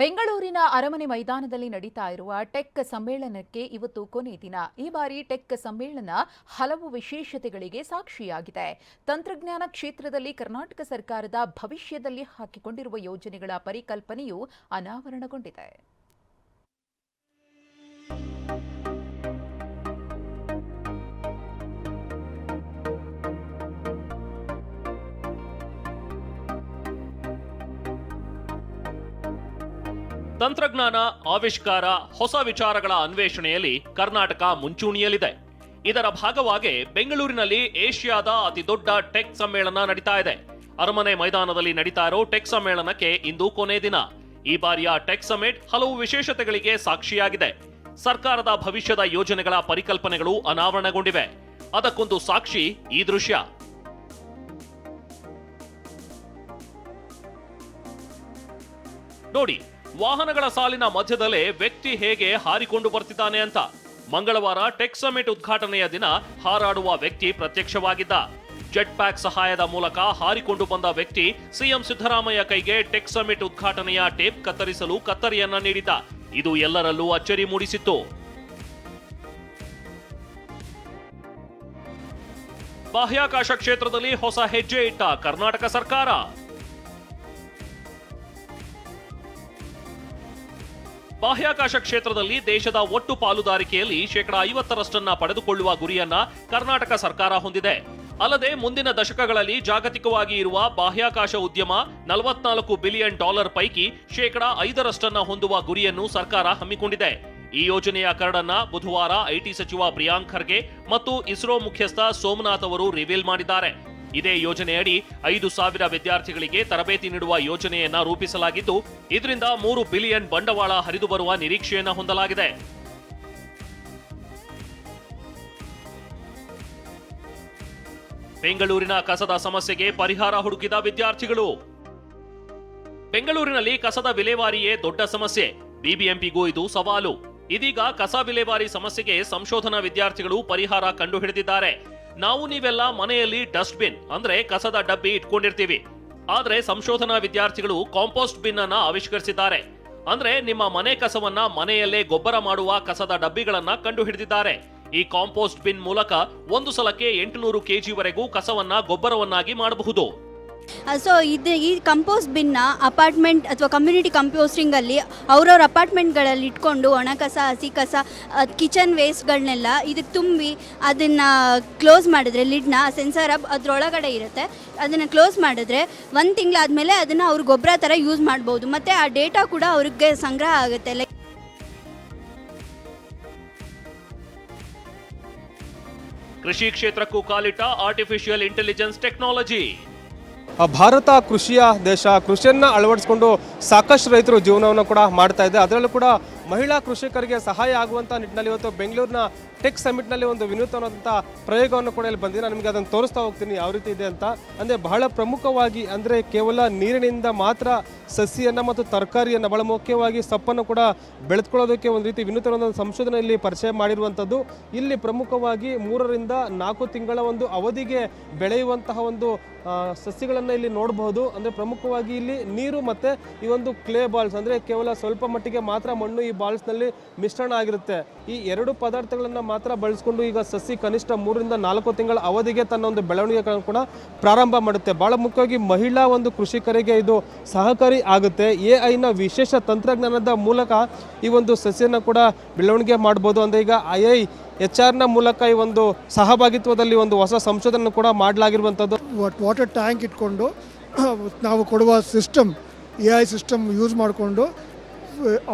ಬೆಂಗಳೂರಿನ ಅರಮನೆ ಮೈದಾನದಲ್ಲಿ ನಡೀತಾ ಇರುವ ಟೆಕ್ ಸಮ್ಮೇಳನಕ್ಕೆ ಇವತ್ತು ಕೊನೆ ದಿನ. ಈ ಬಾರಿ ಟೆಕ್ ಸಮ್ಮೇಳನ ಹಲವು ವಿಶೇಷತೆಗಳಿಗೆ ಸಾಕ್ಷಿಯಾಗಿದೆ. ತಂತ್ರಜ್ಞಾನ ಕ್ಷೇತ್ರದಲ್ಲಿ ಕರ್ನಾಟಕ ಸರ್ಕಾರದ ಭವಿಷ್ಯದಲ್ಲಿ ಹಾಕಿಕೊಂಡಿರುವ ಯೋಜನೆಗಳ ಪರಿಕಲ್ಪನೆಯು ಅನಾವರಣಗೊಂಡಿದೆ. ತಂತ್ರಜ್ಞಾನ, ಆವಿಷ್ಕಾರ, ಹೊಸ ವಿಚಾರಗಳ ಅನ್ವೇಷಣೆಯಲ್ಲಿ ಕರ್ನಾಟಕ ಮುಂಚೂಣಿಯಲ್ಲಿದೆ. ಇದರ ಭಾಗವಾಗಿ ಬೆಂಗಳೂರಿನಲ್ಲಿ ಏಷ್ಯಾದ ಅತಿ ದೊಡ್ಡ ಟೆಕ್ ಸಮ್ಮೇಳನ ನಡೀತಾ ಇದೆ. ಅರಮನೆ ಮೈದಾನದಲ್ಲಿ ನಡೀತಾ ಇರೋ ಟೆಕ್ ಸಮ್ಮೇಳನಕ್ಕೆ ಇಂದು ಕೊನೆ ದಿನ. ಈ ಬಾರಿಯ ಟೆಕ್ ಸಮಿಟ್ ಹಲವು ವಿಶೇಷತೆಗಳಿಗೆ ಸಾಕ್ಷಿಯಾಗಿದೆ. ಸರ್ಕಾರದ ಭವಿಷ್ಯದ ಯೋಜನೆಗಳ ಪರಿಕಲ್ಪನೆಗಳು ಅನಾವರಣಗೊಂಡಿವೆ. ಅದಕ್ಕೊಂದು ಸಾಕ್ಷಿ ಈ ದೃಶ್ಯ. ನೋಡಿ ವಾಹನಗಳ ಸಾಲಿನ ಮಧ್ಯದಲ್ಲೇ ವ್ಯಕ್ತಿ ಹೇಗೆ ಹಾರಿಕೊಂಡು ಬರ್ತಿದ್ದಾನೆ ಅಂತ. ಮಂಗಳವಾರ ಟೆಕ್ ಸಮಿಟ್ ಉದ್ಘಾಟನೆಯ ದಿನ ಹಾರಾಡುವ ವ್ಯಕ್ತಿ ಪ್ರತ್ಯಕ್ಷವಾಗಿದ್ದ. ಜೆಟ್ ಪ್ಯಾಕ್ ಸಹಾಯದ ಮೂಲಕ ಹಾರಿಕೊಂಡು ಬಂದ ವ್ಯಕ್ತಿ ಸಿಎಂ ಸಿದ್ದರಾಮಯ್ಯ ಕೈಗೆ ಟೆಕ್ ಸಮಿಟ್ ಉದ್ಘಾಟನೆಯ ಟೇಪ್ ಕತ್ತರಿಸಲು ಕತ್ತರಿಯನ್ನ ನೀಡಿದ್ದ. ಇದು ಎಲ್ಲರಲ್ಲೂ ಅಚ್ಚರಿ ಮೂಡಿಸಿತ್ತು. ಬಾಹ್ಯಾಕಾಶ ಕ್ಷೇತ್ರದಲ್ಲಿ ಹೊಸ ಹೆಜ್ಜೆ ಇಟ್ಟ ಕರ್ನಾಟಕ ಸರ್ಕಾರ. ಬಾಹ್ಯಾಕಾಶ ಕ್ಷೇತ್ರದಲ್ಲಿ ದೇಶದ ಒಟ್ಟು ಪಾಲುದಾರಿಕೆಯಲ್ಲಿ ಶೇಕಡಾ ಐವತ್ತರಷ್ಟನ್ನ ಪಡೆದುಕೊಳ್ಳುವ ಗುರಿಯನ್ನ ಕರ್ನಾಟಕ ಸರ್ಕಾರ ಹೊಂದಿದೆ. ಅಲ್ಲದೆ ಮುಂದಿನ ದಶಕಗಳಲ್ಲಿ ಜಾಗತಿಕವಾಗಿ ಇರುವ ಬಾಹ್ಯಾಕಾಶ ಉದ್ಯಮ ನಲವತ್ನಾಲ್ಕು ಬಿಲಿಯನ್ ಡಾಲರ್ ಪೈಕಿ ಶೇಕಡಾ ಐದರಷ್ಟನ್ನ ಹೊಂದುವ ಗುರಿಯನ್ನು ಸರ್ಕಾರ ಹಮ್ಮಿಕೊಂಡಿದೆ. ಈ ಯೋಜನೆಯ ಕರಡನ್ನ ಬುಧವಾರ ಐಟಿ ಸಚಿವ ಪ್ರಿಯಾಂಕ್ ಖರ್ಗೆ ಮತ್ತು ಇಸ್ರೋ ಮುಖ್ಯಸ್ಥ ಸೋಮನಾಥ್ ಅವರು ರಿವೀಲ್ ಮಾಡಿದ್ದಾರೆ. ಇದೇ ಯೋಜನೆಯಡಿ ಐದು ಸಾವಿರ ವಿದ್ಯಾರ್ಥಿಗಳಿಗೆ ತರಬೇತಿ ನೀಡುವ ಯೋಜನೆಯನ್ನ ರೂಪಿಸಲಾಗಿದ್ದು, ಇದರಿಂದ ಮೂರು ಬಿಲಿಯನ್ ಬಂಡವಾಳ ಹರಿದು ಬರುವ ನಿರೀಕ್ಷೆಯನ್ನ ಹೊಂದಲಾಗಿದೆ. ಬೆಂಗಳೂರಿನ ಕಸದ ಸಮಸ್ಯೆಗೆ ಪರಿಹಾರ ಹುಡುಕಿದ ವಿದ್ಯಾರ್ಥಿಗಳು. ಬೆಂಗಳೂರಿನಲ್ಲಿ ಕಸದ ವಿಲೇವಾರಿಯೇ ದೊಡ್ಡ ಸಮಸ್ಯೆ. ಬಿಬಿಎಂಪಿಗೂ ಇದು ಸವಾಲು. ಇದೀಗ ಕಸ ವಿಲೇವಾರಿ ಸಮಸ್ಯೆಗೆ ಸಂಶೋಧನಾ ವಿದ್ಯಾರ್ಥಿಗಳು ಪರಿಹಾರ ಕಂಡುಹಿಡಿದಿದ್ದಾರೆ. ನಾವು ನೀವೆಲ್ಲ ಮನೆಯಲ್ಲಿ ಡಸ್ಟ್ಬಿನ್, ಅಂದ್ರೆ ಕಸದ ಡಬ್ಬಿ ಇಟ್ಕೊಂಡಿರ್ತೀವಿ. ಆದ್ರೆ ಸಂಶೋಧನಾ ವಿದ್ಯಾರ್ಥಿಗಳು ಕಾಂಪೋಸ್ಟ್ ಬಿನ್ ಅನ್ನ ಆವಿಷ್ಕರಿಸಿದ್ದಾರೆ. ಅಂದ್ರೆ ನಿಮ್ಮ ಮನೆ ಕಸವನ್ನ ಮನೆಯಲ್ಲೇ ಗೊಬ್ಬರ ಮಾಡುವ ಕಸದ ಡಬ್ಬಿಗಳನ್ನ ಕಂಡುಹಿಡಿದಿದ್ದಾರೆ. ಈ ಕಾಂಪೋಸ್ಟ್ ಬಿನ್ ಮೂಲಕ ಒಂದು ಸಲಕ್ಕೆ ಎಂಟುನೂರು ಕೆಜಿವರೆಗೂ ಕಸವನ್ನ ಗೊಬ್ಬರವನ್ನಾಗಿ ಮಾಡಬಹುದು. ಸೊ ಇದು ಈ ಕಂಪೋಸ್ಟ್ ಬಿನ್ನ ಅಪಾರ್ಟ್ಮೆಂಟ್ ಅಥವಾ ಕಮ್ಯುನಿಟಿ ಕಂಪೋಸ್ಟಿಂಗಲ್ಲಿ ಅವ್ರವ್ರ ಅಪಾರ್ಟ್ಮೆಂಟ್ಗಳಲ್ಲಿ ಇಟ್ಕೊಂಡು ಒಣ ಕಸ, ಹಸಿ ಕಸ ಕಿಚನ್ ವೇಸ್ಟ್ಗಳನ್ನೆಲ್ಲ ಇದಕ್ಕೆ ತುಂಬಿ ಅದನ್ನು ಕ್ಲೋಸ್ ಮಾಡಿದ್ರೆ ಲಿಡ್ನ ಸೆನ್ಸರ್ ಅಪ್ ಅದರೊಳಗಡೆ ಇರುತ್ತೆ. ಅದನ್ನು ಕ್ಲೋಸ್ ಮಾಡಿದ್ರೆ ಒಂದು ತಿಂಗಳಾದಮೇಲೆ ಅದನ್ನು ಅವ್ರ ಗೊಬ್ಬರ ಥರ ಯೂಸ್ ಮಾಡ್ಬೋದು. ಮತ್ತು ಆ ಡೇಟಾ ಕೂಡ ಅವ್ರಿಗೆ ಸಂಗ್ರಹ ಆಗುತ್ತೆ. ಲೈಕ್ ಕೃಷಿ ಕ್ಷೇತ್ರಕ್ಕೂ ಕಾಲಿಟ್ಟ ಆರ್ಟಿಫಿಷಿಯಲ್ ಇಂಟೆಲಿಜೆನ್ಸ್ ಟೆಕ್ನಾಲಜಿ ಭಾರತ ಕೃಷಿಯ ದೇಶ ಕೃಷಿಯನ್ನು ಅಳವಡಿಸ್ಕೊಂಡು ಸಾಕಷ್ಟು ರೈತರು ಜೀವನವನ್ನು ಕೂಡ ಮಾಡ್ತಾ ಇದೆ. ಅದರಲ್ಲೂ ಕೂಡ ಮಹಿಳಾ ಕೃಷಿಕರಿಗೆ ಸಹಾಯ ಆಗುವಂಥ ನಿಟ್ಟಿನಲ್ಲಿ ಇವತ್ತು ಬೆಂಗಳೂರಿನ ಟೆಕ್ ಸಮಿಟ್ನಲ್ಲಿ ಒಂದು ವಿನೂತನವಾದಂಥ ಪ್ರಯೋಗವನ್ನು ಕೂಡ ಇಲ್ಲಿ ಬಂದಿದೆ. ನಿಮಗೆ ಅದನ್ನು ತೋರಿಸ್ತಾ ಹೋಗ್ತೀನಿ ಯಾವ ರೀತಿ ಇದೆ ಅಂತ. ಅಂದರೆ ಬಹಳ ಪ್ರಮುಖವಾಗಿ ಅಂದರೆ ಕೇವಲ ನೀರಿನಿಂದ ಮಾತ್ರ ಸಸಿಯನ್ನು ಮತ್ತು ತರಕಾರಿಯನ್ನು ಬಹಳ ಮುಖ್ಯವಾಗಿ ಸೊಪ್ಪನ್ನು ಕೂಡ ಬೆಳೆದುಕೊಳ್ಳೋದಕ್ಕೆ ಒಂದು ರೀತಿ ವಿನೂತನವಾದ ಸಂಶೋಧನೆಯಲ್ಲಿ ಪರಿಚಯ ಮಾಡಿರುವಂಥದ್ದು. ಇಲ್ಲಿ ಪ್ರಮುಖವಾಗಿ ಮೂರರಿಂದ ನಾಲ್ಕು ತಿಂಗಳ ಒಂದು ಅವಧಿಗೆ ಬೆಳೆಯುವಂತಹ ಒಂದು ಸಸ್ಯಗಳನ್ನು ಇಲ್ಲಿ ನೋಡಬಹುದು ಅಂದರೆ ಪ್ರಮುಖವಾಗಿ ಇಲ್ಲಿ ನೀರು ಮತ್ತು ಈ ಒಂದು ಕ್ಲೇ ಬಾಲ್ಸ್ ಅಂದರೆ ಕೇವಲ ಸ್ವಲ್ಪ ಮಟ್ಟಿಗೆ ಮಾತ್ರ ಮಣ್ಣು ಈ ಬಾಲ್ಸ್ನಲ್ಲಿ ಮಿಶ್ರಣ ಆಗಿರುತ್ತೆ. ಈ ಎರಡು ಪದಾರ್ಥಗಳನ್ನು ಮಾತ್ರ ಬಳಸ್ಕೊಂಡು ಈಗ ಸಸಿ ಕನಿಷ್ಠ ಮೂರರಿಂದ ನಾಲ್ಕು ತಿಂಗಳ ಅವಧಿಗೆ ತನ್ನ ಒಂದು ಬೆಳವಣಿಗೆಗಳನ್ನು ಕೂಡ ಪ್ರಾರಂಭ ಮಾಡುತ್ತೆ. ಭಾಳ ಮುಖ್ಯವಾಗಿ ಮಹಿಳಾ ಒಂದು ಕೃಷಿಕರಿಗೆ ಇದು ಸಹಕಾರಿ ಆಗುತ್ತೆ. ಎ ಐನ ವಿಶೇಷ ತಂತ್ರಜ್ಞಾನದ ಮೂಲಕ ಈ ಒಂದು ಸಸಿಯನ್ನು ಕೂಡ ಬೆಳವಣಿಗೆ ಮಾಡ್ಬೋದು. ಅಂದರೆ ಈಗ ಐ ಐ ಎಚ್ ಆರ್ನ ಮೂಲಕ ಈ ಒಂದು ಸಹಭಾಗಿತ್ವದಲ್ಲಿ ಒಂದು ಹೊಸ ಸಂಶೋಧನೆ ಕೂಡ ಮಾಡಲಾಗಿರುವಂಥದ್ದು. ವಾಟ್ ವಾಟರ್ ಟ್ಯಾಂಕ್ ಇಟ್ಕೊಂಡು ನಾವು ಕೊಡುವ system A I system use ಮಾಡಿಕೊಂಡು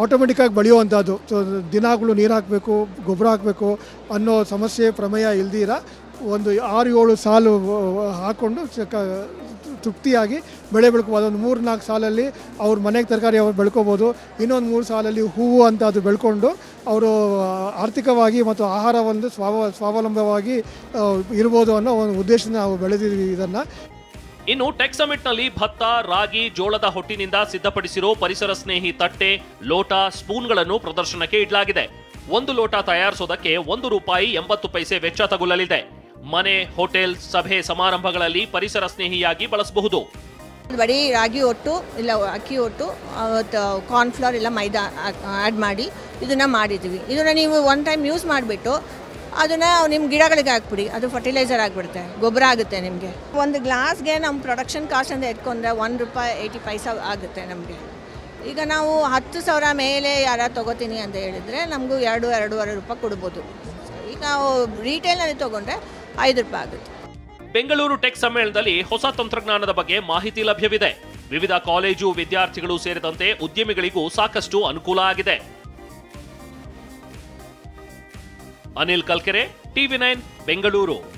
ಆಟೋಮೆಟಿಕ್ಕಾಗಿ ಬೆಳೆಯುವಂಥದ್ದು. ಸೊ ದಿನಗಳು ನೀರು ಹಾಕಬೇಕು, ಗೊಬ್ಬರ ಹಾಕಬೇಕು ಅನ್ನೋ ಸಮಸ್ಯೆ, ಪ್ರಮೇಯ ಇಲ್ದಿರ ಒಂದು ಆರು ಏಳು ಸಾಲು ಹಾಕ್ಕೊಂಡು ತೃಪ್ತಿಯಾಗಿ ಬೆಳೆ ಬೆಳ್ಕೋಬೋದು ಒಂದು ಮೂರು ನಾಲ್ಕು ಸಾಲಲ್ಲಿ ಅವ್ರ ಮನೆಗೆ ತರಕಾರಿ ಅವ್ರು ಬೆಳ್ಕೋಬೋದು. ಇನ್ನೊಂದು ಮೂರು ಸಾಲಲ್ಲಿ ಹೂವು ಅಂತ ಅದು ಬೆಳ್ಕೊಂಡು ಅವರು ಆರ್ಥಿಕವಾಗಿ ಮತ್ತು ಆಹಾರ ಒಂದು ಸ್ವಾವ, ಸ್ವಾವಲಂಬವಾಗಿ ಇರ್ಬೋದು ಅನ್ನೋ ಒಂದು ಉದ್ದೇಶದಿಂದ ನಾವು ಬೆಳೆದಿದ್ದೀವಿ ಇದನ್ನು. ಇನ್ನು ಟೆಕ್ ಸಮಿಟ್ನಲ್ಲಿ ಭತ್ತ, ರಾಗಿ, ಜೋಳದ ಹೊಟ್ಟಿನಿಂದ ಸಿದ್ಧಪಡಿಸಿರೋ ಪರಿಸರ ಸ್ನೇಹಿ ತಟ್ಟೆ, ಲೋಟ, ಸ್ಪೂನ್ಗಳನ್ನು ಪ್ರದರ್ಶನಕ್ಕೆ ಇಡಲಾಗಿದೆ. ಒಂದು ಲೋಟ ತಯಾರಿಸೋದಕ್ಕೆ ಒಂದು ರೂಪಾಯಿ ಎಂಬತ್ತು ಪೈಸೆ ವೆಚ್ಚ ತಗುಲಲಿದೆ. ಮನೆ, ಹೋಟೆಲ್, ಸಭೆ ಸಮಾರಂಭಗಳಲ್ಲಿ ಪರಿಸರ ಸ್ನೇಹಿಯಾಗಿ ಬಳಸಬಹುದು. ಬರೀ ರಾಗಿ ಒಟ್ಟು, ಇಲ್ಲ ಅಕ್ಕಿ ಒಟ್ಟು ಕಾರ್ನ್ ಕಾರ್ನ್ಫ್ಲವರ್ ಇಲ್ಲ ಮೈದಾ ಆ್ಯಡ್ ಮಾಡಿ ಇದನ್ನು ಮಾಡಿದ್ದೀವಿ ಇದನ್ನು ನೀವು ಒನ್ ಟೈಮ್ ಯೂಸ್ ಮಾಡಿಬಿಟ್ಟು ಅದನ್ನು ನಿಮ್ಮ ಗಿಡಗಳಿಗೆ ಹಾಕ್ಬಿಡಿ. ಅದು ಫರ್ಟಿಲೈಸರ್ ಆಗಿಬಿಡುತ್ತೆ. ಗೊಬ್ಬರ ಆಗುತ್ತೆ ನಿಮಗೆ. ಒಂದು ಗ್ಲಾಸ್ಗೆ ನಮ್ಮ ಪ್ರೊಡಕ್ಷನ್ ಕಾಸ್ಟ್ ಅಂತ ಇಟ್ಕೊಂಡ್ರೆ ಒನ್ ರೂಪಾಯಿ ಏಯ್ಟಿ ಪೈಸಾ ಆಗುತ್ತೆ ನಮಗೆ. ಈಗ ನಾವು ಹತ್ತು ಸಾವಿರ ಮೇಲೆ ಯಾರು ತೊಗೋತೀನಿ ಅಂತ ಹೇಳಿದರೆ ನಮಗೂ ಎರಡು, ಎರಡೂವರೆ ರೂಪಾಯಿ ಕೊಡ್ಬೋದು. ಈಗ ನಾವು ರೀಟೇಲ್ನಲ್ಲಿ ತೊಗೊಂಡ್ರೆ ಐದು ರೂಪಾಯಿ ಆಗುತ್ತೆ. ಬೆಂಗಳೂರು ಟೆಕ್ ಸಮ್ಮೇಳನದಲ್ಲಿ ಹೊಸ ತಂತ್ರಜ್ಞಾನದ ಬಗ್ಗೆ ಮಾಹಿತಿ ಲಭ್ಯವಿದೆ. ವಿವಿಧ ಕಾಲೇಜು ವಿದ್ಯಾರ್ಥಿಗಳು ಸೇರಿದಂತೆ ಉದ್ಯಮಿಗಳಿಗೂ ಸಾಕಷ್ಟು ಅನುಕೂಲ ಆಗಿದೆ. Anil Kalkere TV nine Bengaluru.